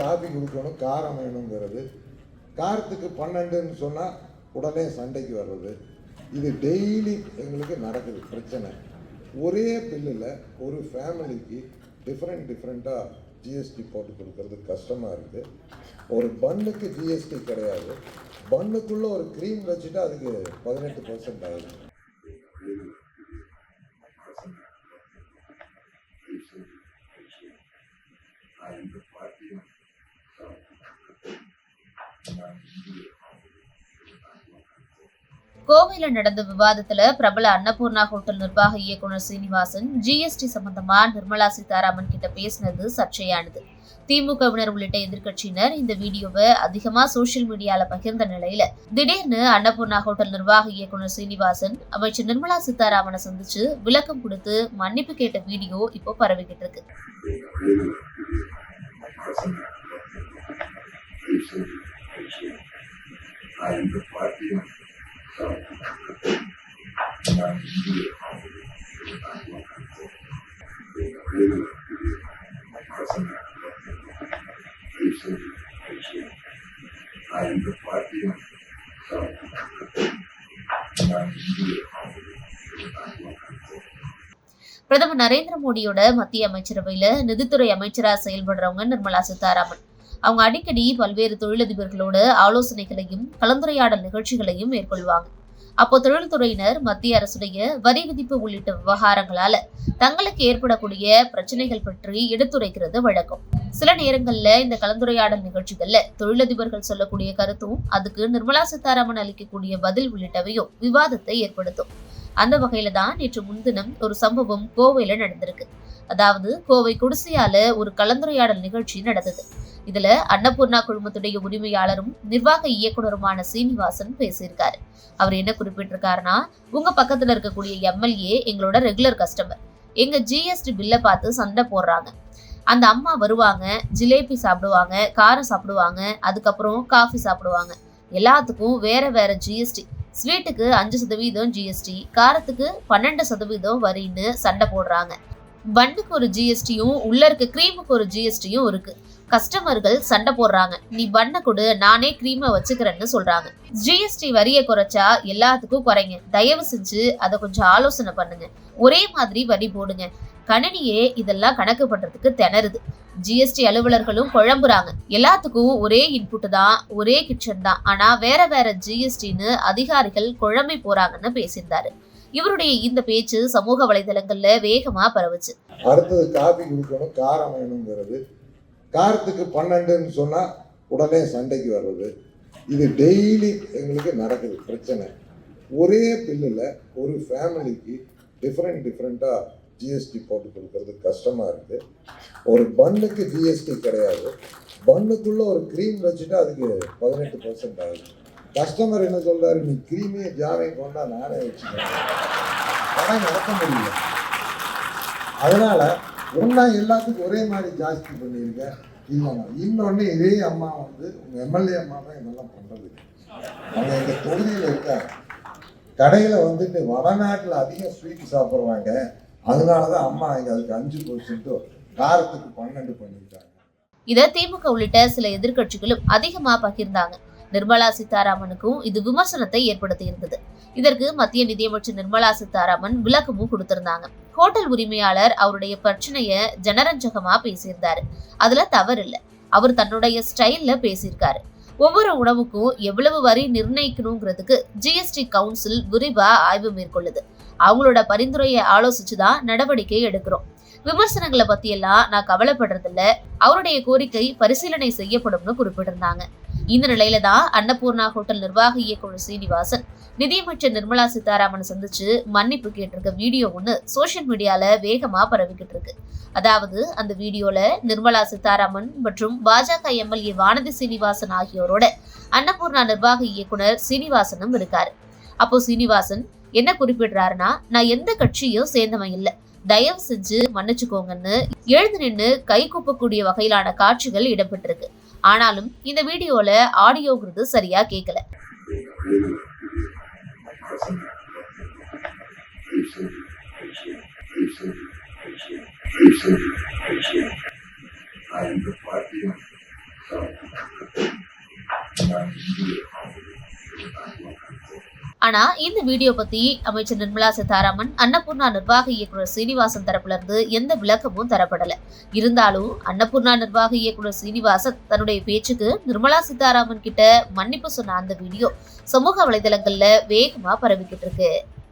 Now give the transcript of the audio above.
Coffee குடிக்கணும் காரம் வேணுங்கிறது. காரத்துக்கு பன்னெண்டுன்னு சொன்னால் உடனே சண்டைக்கு வர்றது. இது டெய்லி எங்களுக்கு நடக்குது பிரச்சனை. ஒரே பில்லில் ஒரு ஃபேமிலிக்கு டிஃப்ரெண்ட் டிஃப்ரெண்ட்டாக ஜிஎஸ்டி போட்டு கொடுக்கறது கஷ்டமாக இருக்குது. ஒரு பன்னுக்கு ஜிஎஸ்டி கிடையாது. பன்னுக்குள்ளே ஒரு க்ரீம் வச்சுட்டா அதுக்கு பதினெட்டு பர்சன்ட் ஆகுது கோவையில நடந்த விவாதத்துல பிரபல அன்னபூர்ணா ஹோட்டல் நிர்வாக இயக்குனர் சீனிவாசன் ஜிஎஸ்டி சம்பந்தமா நிர்மலா சீதாராமன் கிட்ட பேசினது சர்ச்சையானது. திமுகவினர் உள்ளிட்ட எதிர்க்கட்சியினர் இந்த வீடியோவை அதிகமா சோஷியல் மீடியால பகிர்ந்த நிலையில திடீர்னு அன்னபூர்ணா ஹோட்டல் நிர்வாக இயக்குனர் சீனிவாசன் அமைச்சர் நிர்மலா சீதாராமனை சந்திச்சு விளக்கம் கொடுத்து மன்னிப்பு கேட்ட வீடியோ இப்போ பரவிக்கிட்டு இருக்கு. பிரதமர் நரேந்திர மோடியோட மத்திய அமைச்சரவையில நிதித்துறை அமைச்சரா செயல்படுறவங்க நிர்மலா சீதாராமன். அவங்க அடிக்கடி பல்வேறு தொழிலதிபர்களோட ஆலோசனைகளையும் கலந்துரையாடல் நிகழ்ச்சிகளையும் மேற்கொள்வாங்க. அப்போ தொழில்துறையினர் மத்திய அரசுடைய வரி விதிப்பு உள்ளிட்ட விவகாரங்களால தங்களுக்கு ஏற்படக்கூடிய பிரச்சனைகள் பற்றி எடுத்துரைக்கிறது வழக்கம். சில நேரங்கள்ல இந்த கலந்துரையாடல் நிகழ்ச்சிகள்ல தொழிலதிபர்கள் சொல்லக்கூடிய கருத்தும் அதுக்கு நிர்மலா சீதாராமன் அளிக்கக்கூடிய பதில் உள்ளிட்டவையும் விவாதத்தை ஏற்படுத்தும். அந்த வகையில தான் நேற்று முன்தினம் ஒரு சம்பவம் கோவையில நடந்திருக்கு. அதாவது கோவை குடிசையால ஒரு கலந்துரையாடல் நிகழ்ச்சி நடந்தது. இதுல அன்னபூர்ணா குழுமத்துடைய உரிமையாளரும் நிர்வாக இயக்குனருமான சீனிவாசன் பேசியிருக்காரு. அவர் என்ன குறிப்பிட்டிருக்காருன்னா உங்க பக்கத்துல இருக்கக்கூடிய எம்எல்ஏ எங்களோட ரெகுலர் கஸ்டமர் எங்க ஜிஎஸ்டி பில்லை பார்த்து சண்டை போடுறாங்க. அந்த அம்மா வருவாங்க ஜிலேபி சாப்பிடுவாங்க காரம் சாப்பிடுவாங்க அதுக்கப்புறம் காஃபி சாப்பிடுவாங்க. எல்லாத்துக்கும் வேற வேற ஜிஎஸ்டி ஸ்வீட்டுக்கு அஞ்சு சதவீதம் ஜிஎஸ்டி காரத்துக்கு பன்னெண்டு சதவீதம் வரின்னு சண்டை போடுறாங்க. பன்னுக்கு ஒரு ஜிஎஸ்டியும் உள்ள இருக்க க்ரீமுக்கு ஒரு ஜிஎஸ்டியும் இருக்கு. கஸ்டமர்கள் சண்டை போடுறாங்க. நீ பண்ண கொடு நானே க்ரீமை வச்சுக்கிறேன்னு சொல்றாங்க. ஜிஎஸ்டி வரியை குறைச்சா எல்லாத்துக்கும் குறைங்க. தயவு செஞ்சு அதை கொஞ்சம் ஆலோசனை பண்ணுங்க. ஒரே மாதிரி வரி போடுங்க. கணினியே இதெல்லாம் கணக்கு பண்றதுக்கு திணறுது ஜிஎஸ்டி அலுவலர்களும் குழம்புறாங்க. எல்லாத்துக்கும் ஒரே இன்புட் தான் ஒரே கிச்சன் தான். ஆனா வேற வேற ஜிஎஸ்டின்னு அதிகாரிகள் குழம்பி போறாங்கன்னு பேசியிருந்தாரு. இவருடைய இந்த பேச்சு சமூக வலைதளங்கள்ல வேகமா பரவுச்சு. அடுத்தது காபி குடிக்கணும் காரம் வேணுங்கிறது காரத்துக்கு பன்னெண்டுன்னு சொன்னால் உடனே சண்டைக்கு வர்றது. இது டெய்லி எங்களுக்கு நடக்குது பிரச்சனை. ஒரே பில்லில் ஒரு ஃபேமிலிக்கு டிஃப்ரெண்ட் டிஃப்ரெண்ட்டாக ஜிஎஸ்டி போட்டு கொடுக்கறது கஷ்டமாக இருக்குது ஒரு பன்னுக்கு ஜிஎஸ்டி கிடையாது. பன்னுக்குள்ளே ஒரு க்ரீம் வச்சுட்டா அதுக்கு பதினெட்டு பர்சன்ட் ஆகுது. கஸ்டமர் என்ன சொல்கிறாரு நீ க்ரீமே ஜாமே கொண்டா நானே வச்சுக்கிறேன். ஆனால் நடக்க முடியல. அதனால் ஒன்றா எல்லாத்துக்கும் ஒரே மாதிரி ஜாஸ்தி பண்ணியிருக்கேன் இல்லைண்ணா இன்னொன்று இதே அம்மா வந்து உங்கள் எம்எல்ஏ அம்மா தான் இதெல்லாம் பண்ணுறது அவங்க எங்கள் தொகுதியில் இருக்க கடையில் வந்துட்டு வடநாட்டில் அதிகம் ஸ்வீட் சாப்பிட்றாங்க. அதனால தான் அம்மா இங்கே அதுக்கு அஞ்சு பர்சன்ட்டும் காரத்துக்கு பன்னெண்டு பண்ணியிருக்காங்க. இதை திமுக உள்ளிட்ட சில எதிர்கட்சிகளும் அதிகமா பகிர்ந்தாங்க. நிர்மலா சீதாராமனுக்கும் இது விமர்சனத்தை ஏற்படுத்தி இருந்தது இதற்கு மத்திய நிதியமைச்சர் நிர்மலா சீதாராமன் விளக்கமும் கொடுத்திருந்தாங்க. ஹோட்டல் உரிமையாளர் அவருடைய பிரச்சனைய ஜனரஞ்சகமா பேசியிருந்தாரு. அதுல தவறு இல்ல. அவர் தன்னுடைய ஸ்டைல்ல பேசியிருக்காரு. ஒவ்வொரு உணவுக்கும் எவ்வளவு வரி நிர்ணயிக்கணுங்கிறதுக்கு ஜிஎஸ்டி கவுன்சில் விரிவா ஆய்வு மேற்கொள்ளுது. அவங்களோட பரிந்துரையை ஆலோசிச்சுதான் நடவடிக்கை எடுக்கிறோம். விமர்சனங்களை பத்தி எல்லாம் நான் கவலைப்படுறதில்ல. அவருடைய கோரிக்கை பரிசீலனை செய்யப்படும்னு குறிப்பிட்டிருந்தாங்க. இந்த நிலையில தான் அன்னபூர்ணா ஹோட்டல் நிர்வாக இயக்குனர் சீனிவாசன் நிதியமைச்சர் நிர்மலா சீதாராமன் சந்திச்சு மன்னிப்பு கேட்டிருக்க வீடியோ ஒண்ணு சோஷியல் மீடியால வேகமா பரவிக்கிட்டு இருக்கு. அதாவது அந்த வீடியோல நிர்மலா சீதாராமன் மற்றும் பாஜக எம்எல்ஏ வானதி சீனிவாசன் ஆகியோரோட அன்னபூர்ணா நிர்வாக இயக்குனர் சீனிவாசனும் இருக்காரு. அப்போ சீனிவாசன் என்ன குறிப்பிடுறாருன்னா நான் எந்த கட்சியும் சேர்ந்தவன் இல்லை. தயவு செஞ்சு மன்னிச்சுக்கோங்கன்னு எழுந்து நின்று கை கூப்பக்கூடிய வகையிலான காட்சிகள் இடம்பெற்றிருக்கு. ஆனாலும் இந்த வீடியோல ஆடியோங்கிறது சரியா கேட்கல ஆனா இந்த வீடியோ பத்தி அமைச்சர் நிர்மலா சீதாராமன் அன்னபூர்ணா நிர்வாக இயக்குனர் சீனிவாசன் தரப்புல இருந்து எந்த விளக்கமும் தரப்படல. இருந்தாலும் அன்னபூர்ணா நிர்வாக இயக்குனர் சீனிவாசன் தன்னுடைய பேச்சுக்கு நிர்மலா சீதாராமன் கிட்ட மன்னிப்பு சொன்ன அந்த வீடியோ சமூக வலைதளங்கள்ல வேகமா பரவிக்கிட்டு இருக்கு.